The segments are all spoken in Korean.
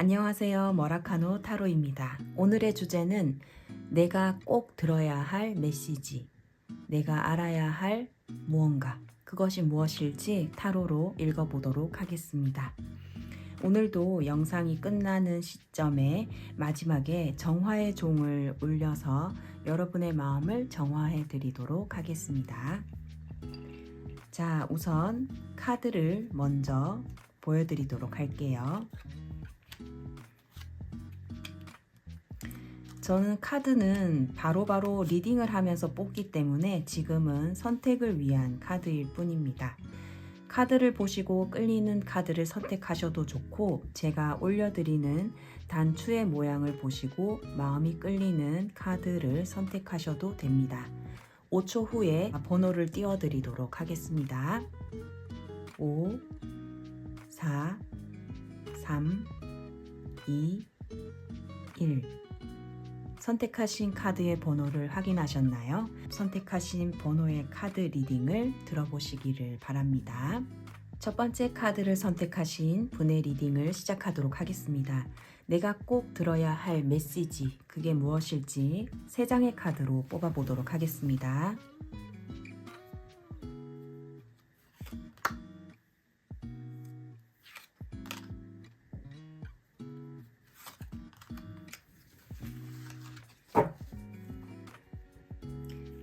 안녕하세요. 머라카노 타로입니다. 오늘의 주제는 내가 꼭 들어야 할 메시지, 내가 알아야 할 무언가, 그것이 무엇일지 타로로 읽어보도록 하겠습니다. 오늘도 영상이 끝나는 시점에 마지막에 정화의 종을 울려서 여러분의 마음을 정화해 드리도록 하겠습니다. 자, 우선 카드를 먼저 보여드리도록 할게요. 저는 카드는 바로 바로 리딩을 하면서 뽑기 때문에 지금은 선택을 위한 카드일 뿐입니다. 카드를 보시고 끌리는 카드를 선택하셔도 좋고 제가 올려드리는 단추의 모양을 보시고 마음이 끌리는 카드를 선택하셔도 됩니다. 5초 후에 번호를 띄워드리도록 하겠습니다. 5, 4, 3, 2, 1. 선택하신 카드의 번호를 확인하셨나요? 선택하신 번호의 카드 리딩을 들어보시기를 바랍니다. 첫 번째 카드를 선택하신 분의 리딩을 시작하도록 하겠습니다. 내가 꼭 들어야 할 메시지, 그게 무엇일지 세 장의 카드로 뽑아보도록 하겠습니다.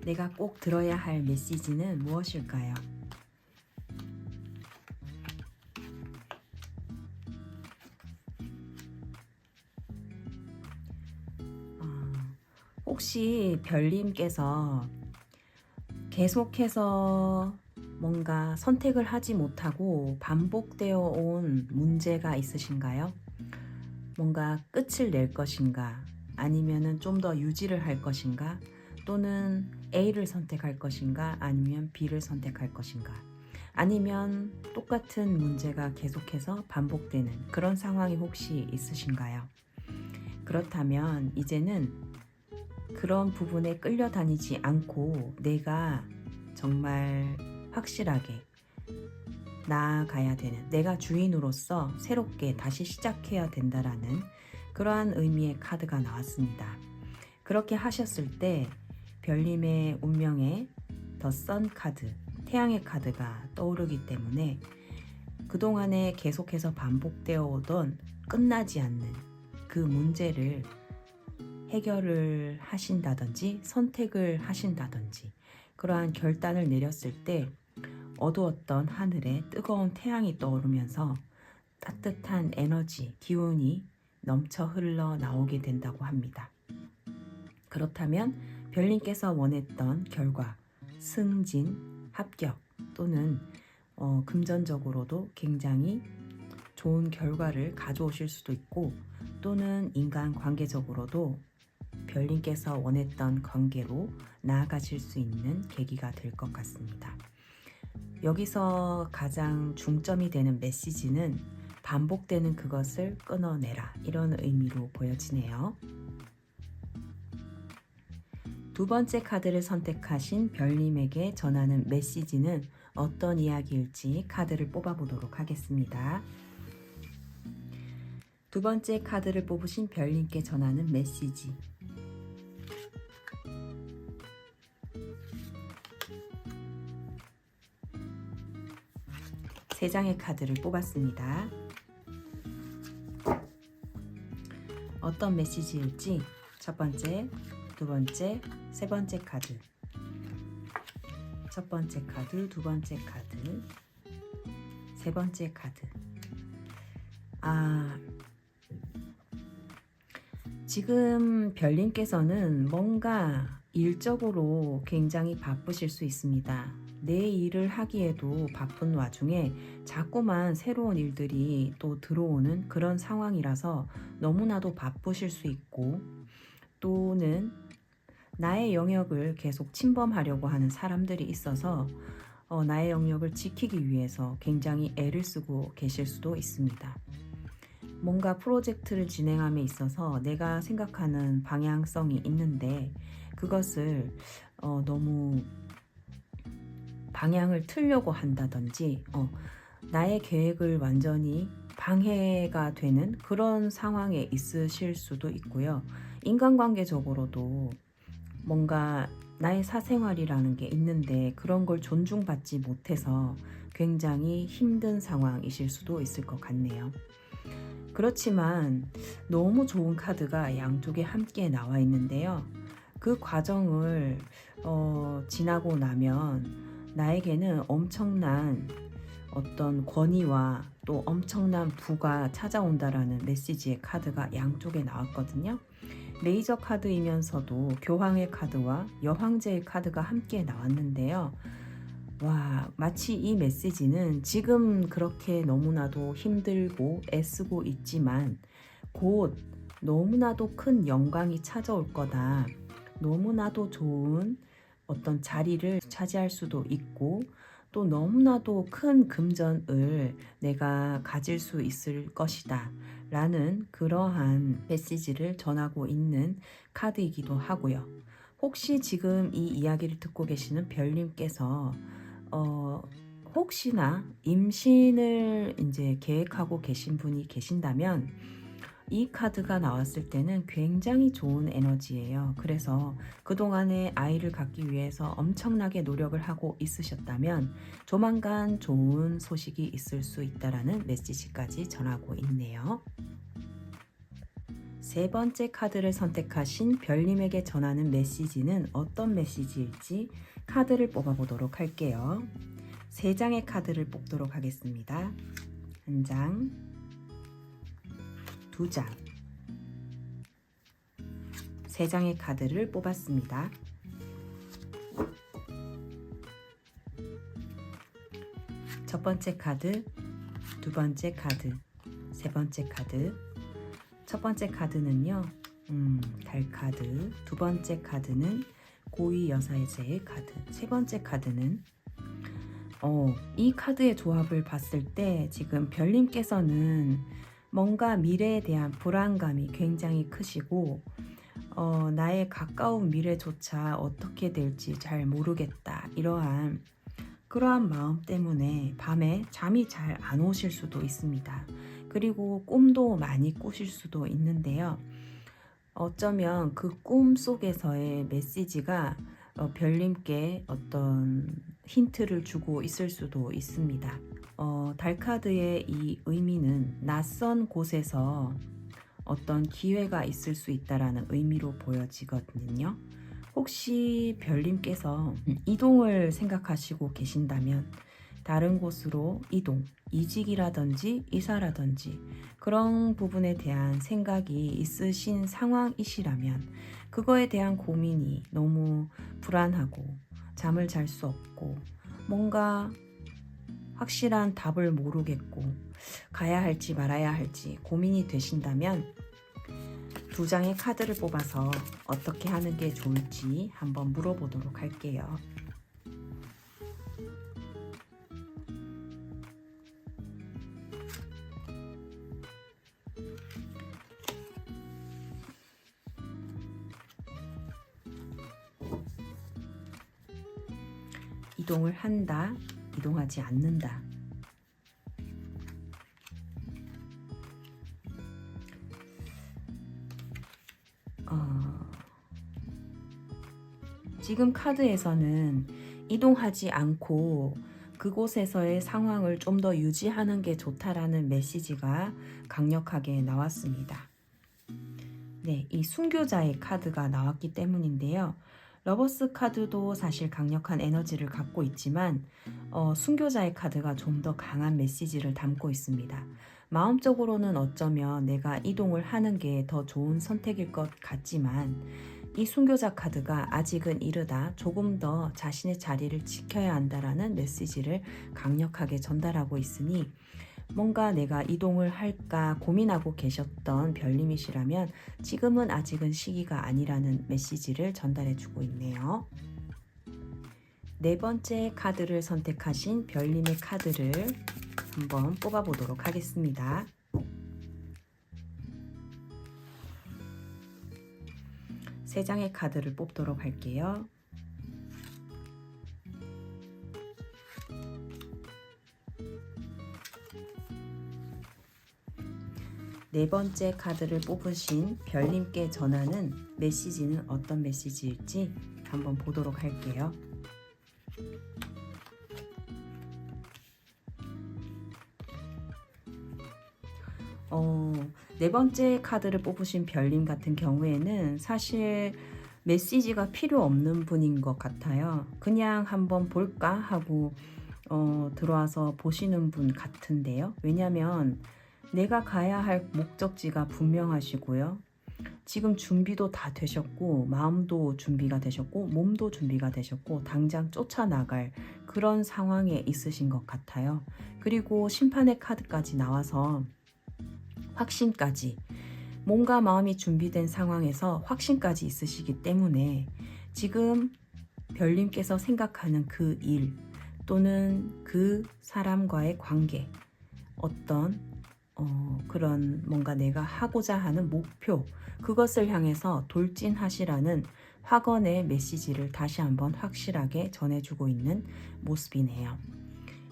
내가 꼭 들어야 할 메시지는 무엇일까요? 어, 혹시 별님께서 계속해서 뭔가 선택을 하지 못하고 반복되어 온 문제가 있으신가요? 뭔가 끝을 낼 것인가? 아니면은 좀 더 유지를 할 것인가? 또는 A를 선택할 것인가 아니면 B를 선택할 것인가 아니면 똑같은 문제가 계속해서 반복되는 그런 상황이 혹시 있으신가요? 그렇다면 이제는 그런 부분에 끌려다니지 않고 내가 정말 확실하게 나아가야 되는 내가 주인으로서 새롭게 다시 시작해야 된다라는 그러한 의미의 카드가 나왔습니다. 그렇게 하셨을 때 별님의 운명에 더선 카드, 태양의 카드가 떠오르기 때문에 그동안에 계속해서 반복되어 오던 끝나지 않는 그 문제를 해결을 하신다든지 선택을 하신다든지 그러한 결단을 내렸을 때 어두웠던 하늘에 뜨거운 태양이 떠오르면서 따뜻한 에너지, 기운이 넘쳐 흘러 나오게 된다고 합니다. 그렇다면 별님께서 원했던 결과, 승진, 합격 또는 어, 금전적으로도 굉장히 좋은 결과를 가져오실 수도 있고 또는 인간 관계적으로도 별님께서 원했던 관계로 나아가실 수 있는 계기가 될 것 같습니다. 여기서 가장 중점이 되는 메시지는 반복되는 그것을 끊어내라 이런 의미로 보여지네요. 두 번째 카드를 선택하신 별님에게 전하는 메시지는 어떤 이야기일지 카드를 뽑아보도록 하겠습니다. 두 번째 카드를 뽑으신 별님께 전하는 메시지. 세 장의 카드를 뽑았습니다. 어떤 메시지일지 첫 번째, 두 번째, 세 번째 카드. 첫 번째 카드, 두 번째 카드, 세 번째 카드. 아, 지금 별님께서는 뭔가 일적으로 굉장히 바쁘실 수 있습니다. 내 일을 하기에도 바쁜 와중에 자꾸만 새로운 일들이 또 들어오는 그런 상황이라서 너무나도 바쁘실 수 있고 또는 나의 영역을 계속 침범하려고 하는 사람들이 있어서 어, 나의 영역을 지키기 위해서 굉장히 애를 쓰고 계실 수도 있습니다. 뭔가 프로젝트를 진행함에 있어서 내가 생각하는 방향성이 있는데 그것을 어, 너무 방향을 틀려고 한다든지 어, 나의 계획을 완전히 방해가 되는 그런 상황에 있으실 수도 있고요. 인간관계적으로도 뭔가 나의 사생활이라는 게 있는데 그런 걸 존중받지 못해서 굉장히 힘든 상황이실 수도 있을 것 같네요. 그렇지만 너무 좋은 카드가 양쪽에 함께 나와 있는데요. 그 과정을 어, 지나고 나면 나에게는 엄청난 어떤 권위와 또 엄청난 부가 찾아온다라는 메시지의 카드가 양쪽에 나왔거든요. 레이저 카드이면서도 교황의 카드와 여황제의 카드가 함께 나왔는데요. 와, 마치 이 메시지는 지금 그렇게 너무나도 힘들고 애쓰고 있지만 곧 너무나도 큰 영광이 찾아올 거다. 너무나도 좋은 어떤 자리를 차지할 수도 있고 또 너무나도 큰 금전을 내가 가질 수 있을 것이다. 라는 그러한 메시지를 전하고 있는 카드이기도 하고요. 혹시 지금 이 이야기를 듣고 계시는 별님께서 어, 혹시나 임신을 이제 계획하고 계신 분이 계신다면 이 카드가 나왔을 때는 굉장히 좋은 에너지예요. 그래서 그동안에 아이를 갖기 위해서 엄청나게 노력을 하고 있으셨다면 조만간 좋은 소식이 있을 수 있다라는 메시지까지 전하고 있네요. 세 번째 카드를 선택하신 별님에게 전하는 메시지는 어떤 메시지일지 카드를 뽑아보도록 할게요. 세 장의 카드를 뽑도록 하겠습니다. 한 장, 두 장, 세 장의 카드를 뽑았습니다. 첫 번째 카드, 두 번째 카드, 세 번째 카드. 첫 번째 카드는요, 음, 달 카드. 두 번째 카드는 고위 여사제의 카드. 세 번째 카드는 어, 이 카드의 조합을 봤을 때 지금 별님께서는 뭔가 미래에 대한 불안감이 굉장히 크시고 어, 나의 가까운 미래조차 어떻게 될지 잘 모르겠다 이러한 그러한 마음 때문에 밤에 잠이 잘 안 오실 수도 있습니다. 그리고 꿈도 많이 꾸실 수도 있는데요. 어쩌면 그 꿈 속에서의 메시지가 어, 별님께 어떤 힌트를 주고 있을 수도 있습니다. 어, 달카드의 이 의미는 낯선 곳에서 어떤 기회가 있을 수 있다라는 의미로 보여지거든요. 혹시 별님께서 이동을 생각하시고 계신다면 다른 곳으로 이동, 이직이라든지 이사라든지 그런 부분에 대한 생각이 있으신 상황이시라면 그거에 대한 고민이 너무 불안하고 잠을 잘 수 없고 뭔가 확실한 답을 모르겠고 가야 할지 말아야 할지 고민이 되신다면 두 장의 카드를 뽑아서 어떻게 하는 게 좋을지 한번 물어보도록 할게요. 이동을 한다, 이동하지 않는다. 어, 지금 카드에서는 이동하지 않고 그곳에서의 상황을 좀 더 유지하는 게 좋다라는 메시지가 강력하게 나왔습니다. 네, 이 순교자의 카드가 나왔기 때문인데요. 러버스 카드도 사실 강력한 에너지를 갖고 있지만 어, 순교자의 카드가 좀 더 강한 메시지를 담고 있습니다. 마음적으로는 어쩌면 내가 이동을 하는 게 더 좋은 선택일 것 같지만 이 순교자 카드가 아직은 이르다 조금 더 자신의 자리를 지켜야 한다라는 메시지를 강력하게 전달하고 있으니 뭔가 내가 이동을 할까 고민하고 계셨던 별님이시라면 지금은 아직은 시기가 아니라는 메시지를 전달해 주고 있네요. 네 번째 카드를 선택하신 별님의 카드를 한번 뽑아 보도록 하겠습니다. 세 장의 카드를 뽑도록 할게요. 네 번째 카드를 뽑으신 별님께 전하는 메시지는 어떤 메시지일지 한번 보도록 할게요. 어, 네 번째 카드를 뽑으신 별님 같은 경우에는 사실 메시지가 필요 없는 분인 것 같아요. 그냥 한번 볼까 하고 어, 들어와서 보시는 분 같은데요. 왜냐면 내가 가야 할 목적지가 분명하시고요. 지금 준비도 다 되셨고, 마음도 준비가 되셨고, 몸도 준비가 되셨고, 당장 쫓아나갈 그런 상황에 있으신 것 같아요. 그리고 심판의 카드까지 나와서 확신까지 몸과 마음이 준비된 상황에서 확신까지 있으시기 때문에 지금 별님께서 생각하는 그 일 또는 그 사람과의 관계 어떤 어, 그런 뭔가 내가 하고자 하는 목표 그것을 향해서 돌진하시라는 확언의 메시지를 다시 한번 확실하게 전해주고 있는 모습이네요.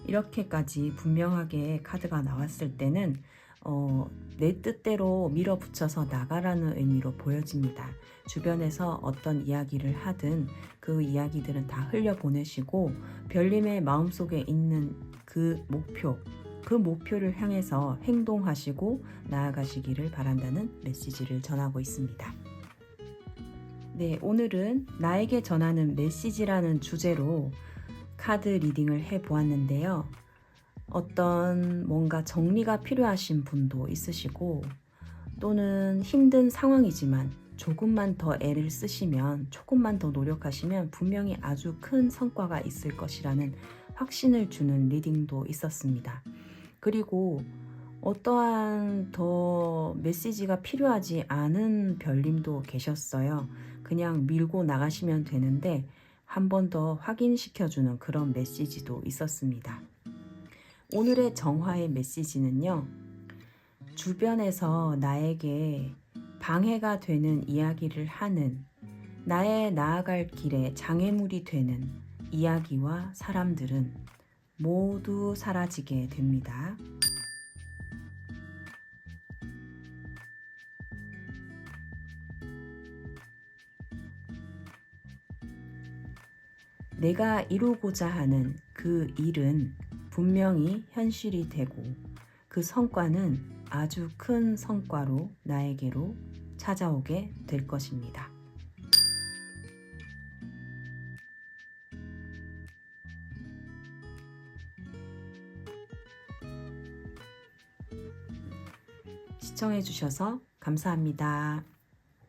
이렇게까지 분명하게 카드가 나왔을 때는 어, 내 뜻대로 밀어붙여서 나가라는 의미로 보여집니다. 주변에서 어떤 이야기를 하든 그 이야기들은 다 흘려보내시고 별님의 마음속에 있는 그 목표, 그 목표를 향해서 행동하시고 나아가시기를 바란다는 메시지를 전하고 있습니다. 네, 오늘은 나에게 전하는 메시지라는 주제로 카드 리딩을 해 보았는데요. 어떤 뭔가 정리가 필요하신 분도 있으시고 또는 힘든 상황이지만 조금만 더 애를 쓰시면 조금만 더 노력하시면 분명히 아주 큰 성과가 있을 것이라는 확신을 주는 리딩도 있었습니다. 그리고 어떠한 더 메시지가 필요하지 않은 별님도 계셨어요. 그냥 밀고 나가시면 되는데 한 번 더 확인시켜주는 그런 메시지도 있었습니다. 오늘의 정화의 메시지는요. 주변에서 나에게 방해가 되는 이야기를 하는 나의 나아갈 길에 장애물이 되는 이야기와 사람들은 모두 사라지게 됩니다. 내가 이루고자 하는 그 일은 분명히 현실이 되고 그 성과는 아주 큰 성과로 나에게로 찾아오게 될 것입니다. 시청해 주셔서 감사합니다.